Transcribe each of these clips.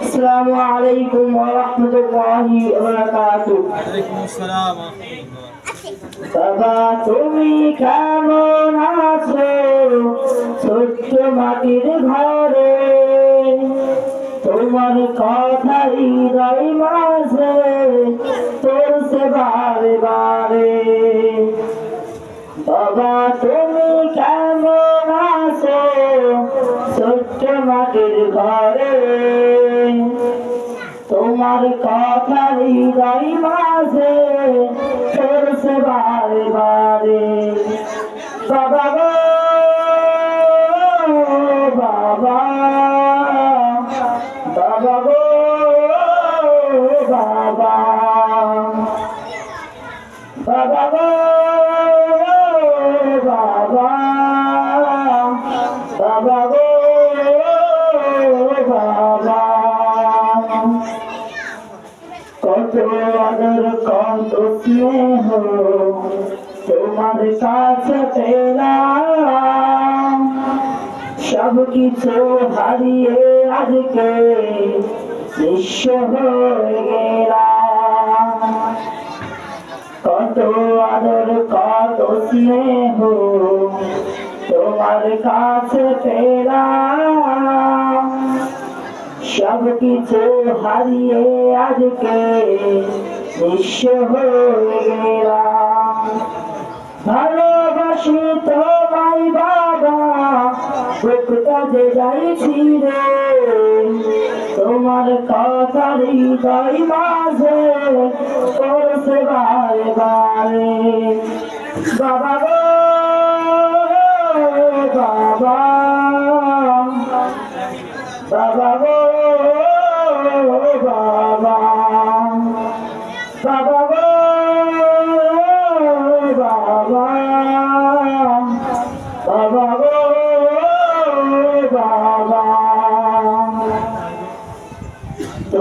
আসসালামু আলাইকুম ওয়া রাহমাতুল্লাহি ওয়া বারাকাতুহু ওয়ালাইকুম আসসালাম। বাবা, তুমি কেমন আছো? ছোট্ট মাটির ঘরে। তোমার কথা হৃদয় মাঝে তোরছে বারে বারে। বাবা, তুমি কেমন আছো? ছোট্ট মাটির ঘরে। তোমার কথা হৃদয় মাঝে চলছে বারে বারে। বাবা বাবা বাবা বাবা। বাবা কত আদর কত স্নেহ তোমার কাছে সব কিছু হারিয়ে আজকে নিঃস্ব হয়ে গেলাম। কত আদর কত স্নেহ তোমার কাছে পেলাম। সব কিছু হারিয়ে আজকে নিঃস্ব হয়ে গেলাম। ভালোবাসি তোমায় বাবা যে যাইছি রে। তোমার কথা হৃদয় মাঝে করছে বারে বারে বাবা। বাবা বাবা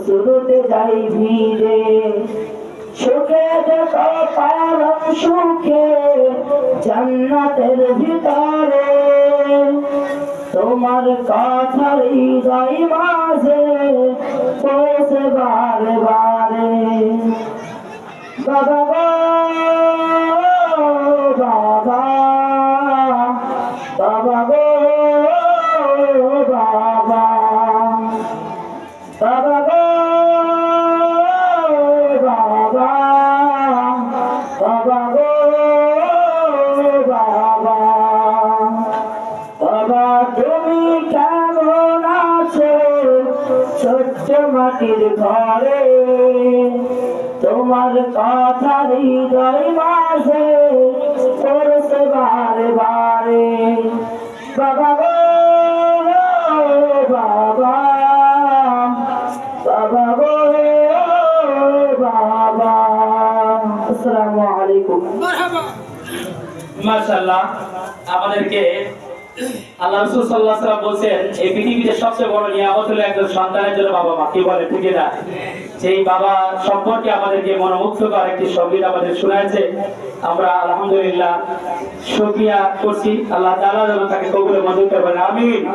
অশ্রুতে যাই ভিজে সুখে দেখো পারম সুখে জান্নাতের ভিতরে। তোমার কথা হৃদয় মাঝে পৌঁছে বারে বারে। বাবা বাবা বাবা ছোট্ট মাটির ঘরে, তোমার কথা হৃদয় মাঝে করছে বারে বারে। বাবা গো, বাবা বাবা গো আমাদেরকে আল্লাহ এই পৃথিবীতে সবচেয়ে বড় নিয়ামত হলো একজন সন্তানের জন্য বাবা মা। কি বলে? ঠিক না। সেই বাবা সম্পর্কে আমাদেরকে মনোমুগ্ধকর একটি সংগীত আমাদের শোনাচ্ছে আমরা আলহামদুলিল্লাহ শুকরিয়া করছি। আল্লাহ তাআলা যেন তাকে কবুলে মঞ্জুর আমিন।